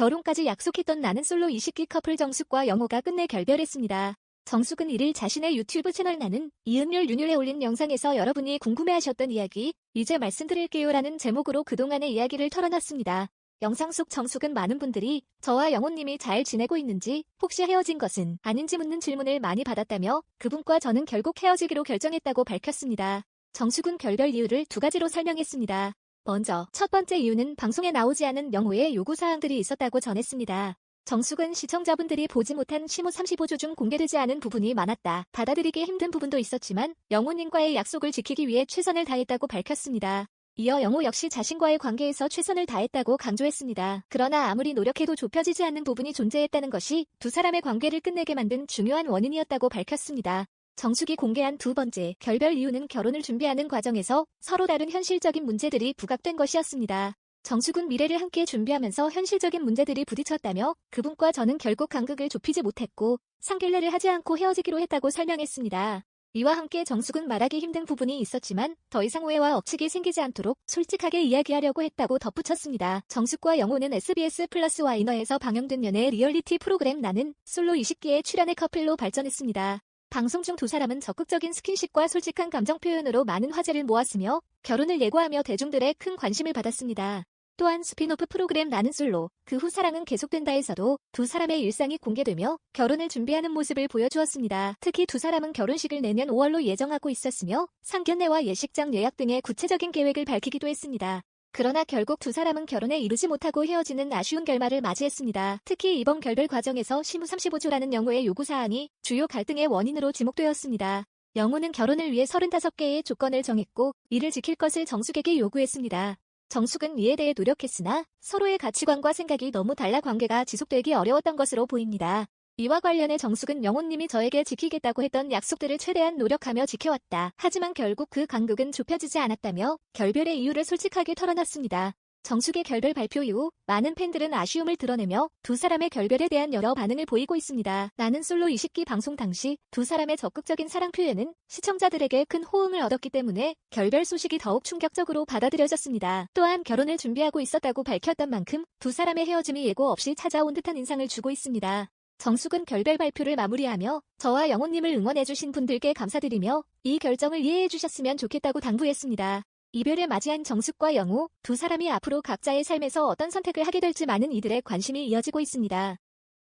결혼까지 약속했던 나는 솔로 20기 커플 정숙과 영호가 끝내 결별했습니다. 정숙은 1일 자신의 유튜브 채널 나는 이은율 윤율에 올린 영상에서 여러분이 궁금해하셨던 이야기 이제 말씀드릴게요라는 제목으로 그동안의 이야기를 털어놨습니다. 영상 속 정숙은 많은 분들이 저와 영호님이 잘 지내고 있는지 혹시 헤어진 것은 아닌지 묻는 질문을 많이 받았다며 그분과 저는 결국 헤어지기로 결정했다고 밝혔습니다. 정숙은 결별 이유를 두 가지로 설명했습니다. 먼저 첫 번째 이유는 방송에 나오지 않은 영호의 요구사항들이 있었다고 전했습니다. 정숙은 시청자분들이 보지 못한 시무 35조 중 공개되지 않은 부분이 많았다. 받아들이기 힘든 부분도 있었지만 영호님과의 약속을 지키기 위해 최선을 다했다고 밝혔습니다. 이어 영호 역시 자신과의 관계에서 최선을 다했다고 강조했습니다. 그러나 아무리 노력해도 좁혀지지 않는 부분이 존재했다는 것이 두 사람의 관계를 끝내게 만든 중요한 원인이었다고 밝혔습니다. 정숙이 공개한 두 번째 결별 이유는 결혼을 준비하는 과정에서 서로 다른 현실적인 문제들이 부각된 것이었습니다. 정숙은 미래를 함께 준비하면서 현실적인 문제들이 부딪혔다며 그분과 저는 결국 간극을 좁히지 못했고 상길례를 하지 않고 헤어지기로 했다고 설명했습니다. 이와 함께 정숙은 말하기 힘든 부분이 있었지만 더 이상 오해와 억측이 생기지 않도록 솔직하게 이야기하려고 했다고 덧붙였습니다. 정숙과 영호는 SBS 플러스 와이너에서 방영된 연애 리얼리티 프로그램 나는 솔로 20기의 출연의 커플로 발전했습니다. 방송 중 두 사람은 적극적인 스킨십과 솔직한 감정 표현으로 많은 화제를 모았으며 결혼을 예고하며 대중들의 큰 관심을 받았습니다. 또한 스피노프 프로그램 나는 솔로, 그 후 사랑은 계속된다에서도 두 사람의 일상이 공개되며 결혼을 준비하는 모습을 보여주었습니다. 특히 두 사람은 결혼식을 내년 5월로 예정하고 있었으며 상견례와 예식장 예약 등의 구체적인 계획을 밝히기도 했습니다. 그러나 결국 두 사람은 결혼에 이르지 못하고 헤어지는 아쉬운 결말을 맞이했습니다. 특히 이번 결별 과정에서 시무 35조라는 영호의 요구사항이 주요 갈등의 원인으로 지목되었습니다. 영호는 결혼을 위해 35개의 조건을 정했고 이를 지킬 것을 정숙에게 요구했습니다. 정숙은 이에 대해 노력했으나 서로의 가치관과 생각이 너무 달라 관계가 지속되기 어려웠던 것으로 보입니다. 이와 관련해 정숙은 영호님이 저에게 지키겠다고 했던 약속들을 최대한 노력하며 지켜왔다. 하지만 결국 그 간극은 좁혀지지 않았다며 결별의 이유를 솔직하게 털어놨습니다. 정숙의 결별 발표 이후 많은 팬들은 아쉬움을 드러내며 두 사람의 결별에 대한 여러 반응을 보이고 있습니다. 나는 솔로 20기 방송 당시 두 사람의 적극적인 사랑 표현은 시청자들에게 큰 호응을 얻었기 때문에 결별 소식이 더욱 충격적으로 받아들여졌습니다. 또한 결혼을 준비하고 있었다고 밝혔던 만큼 두 사람의 헤어짐이 예고 없이 찾아온 듯한 인상을 주고 있습니다. 정숙은 결별 발표를 마무리하며 저와 영호님을 응원해주신 분들께 감사드리며 이 결정을 이해해주셨으면 좋겠다고 당부했습니다. 이별을 맞이한 정숙과 영호 두 사람이 앞으로 각자의 삶에서 어떤 선택을 하게 될지 많은 이들의 관심이 이어지고 있습니다.